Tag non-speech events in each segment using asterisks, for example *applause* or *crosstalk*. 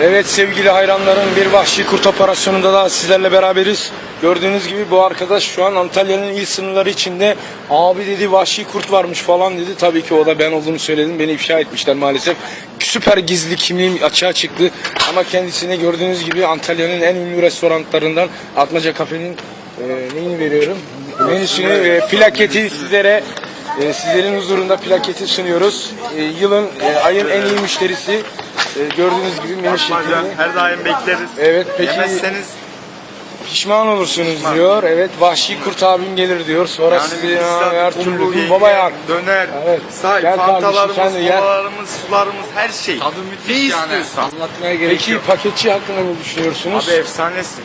Evet sevgili hayranlarım bir vahşi kurt operasyonunda daha sizlerle beraberiz. Gördüğünüz gibi bu arkadaş şu an Antalya'nın il sınırları içinde abi dedi vahşi kurt varmış falan dedi. Tabii ki o da ben olduğunu söyledim. Beni ifşa etmişler maalesef. Süper gizli kimliğim açığa çıktı. Ama kendisine gördüğünüz gibi Antalya'nın en ünlü restoranlarından Atmaca Kafe'nin e, neyini veriyorum? Menüsünü, e, plaketi sizlere e, sizlerin huzurunda plaketi sunuyoruz. E, yılın, e, ayın en iyi müşterisi. E, gördüğünüz gibi menü Hocam şeklinde. her daim bekleriz. Evet, peki- Yemezseniz Pişman olursunuz diyor. Evet vahşi kurt abim gelir diyor. Sonra yani sizi ya, her türlü kumru, baba ya. döner, Evet. say, Gel kardeşim, fantalarımız, sen de gel. kolalarımız, sularımız her şey. Tadı müthiş ne yani. istiyorsan. Anlatmaya gerek Peki yok. paketçi hakkında ne düşünüyorsunuz? Abi efsanesin.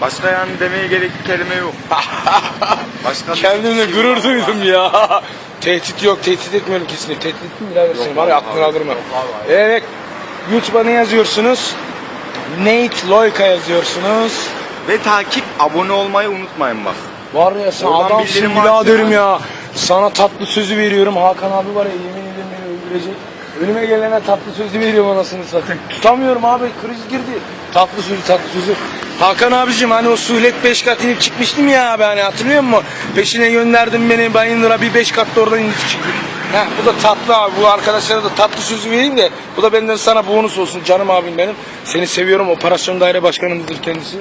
Başka yani demeye gerek kelime yok. *laughs* Başka bir Kendimle şey gurur duydum ya. *laughs* tehdit yok, tehdit etmiyorum kesinlikle. Tehdit mi birader seni? Var ya aklını aldırma. Evet, YouTube'a ne yazıyorsunuz? Nate Loyka yazıyorsunuz. Ve takip, abone olmayı unutmayın bak. Var ya sen Oradan adamsın bildirim biraderim ya. Sana tatlı sözü veriyorum. Hakan abi var ya yemin ederim beni öldürecek. Önüme gelene tatlı sözü veriyorum anasını satayım. Tutamıyorum abi kriz girdi. Tatlı sözü tatlı sözü. Hakan abicim hani o suhlet 5 kat inip çıkmıştım ya abi hani hatırlıyor musun? Peşine gönderdim beni Bayındır'a bir 5 kat da oradan inip çıktık. Heh, bu da tatlı abi bu arkadaşlara da tatlı sözü vereyim de bu da benden sana bonus olsun canım abim benim. Seni seviyorum operasyon daire başkanımızdır kendisi.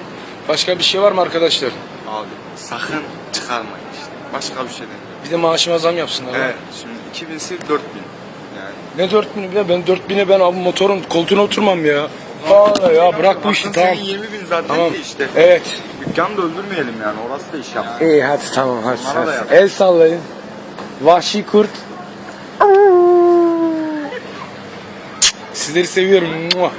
Başka bir şey var mı arkadaşlar? Abi sakın çıkarmayın işte. Başka bir şey demiyorum. Bir de maaşıma zam yapsınlar. ha. Evet, şimdi 2000 sil 4000. Yani Ne 4000'i bile ben 4000'e ben abi motorun koltuğuna oturmam ya. Aa ya bırak bu işi Aslında tamam. Senin 20 bin zaten Tamam. de işte. Evet. Dükkanı da öldürmeyelim yani. Orası da iş yapsın. İyi hadi tamam hadi. Bana da hadi. yap. El sallayın. Vahşi kurt. Sizleri seviyorum. Mua.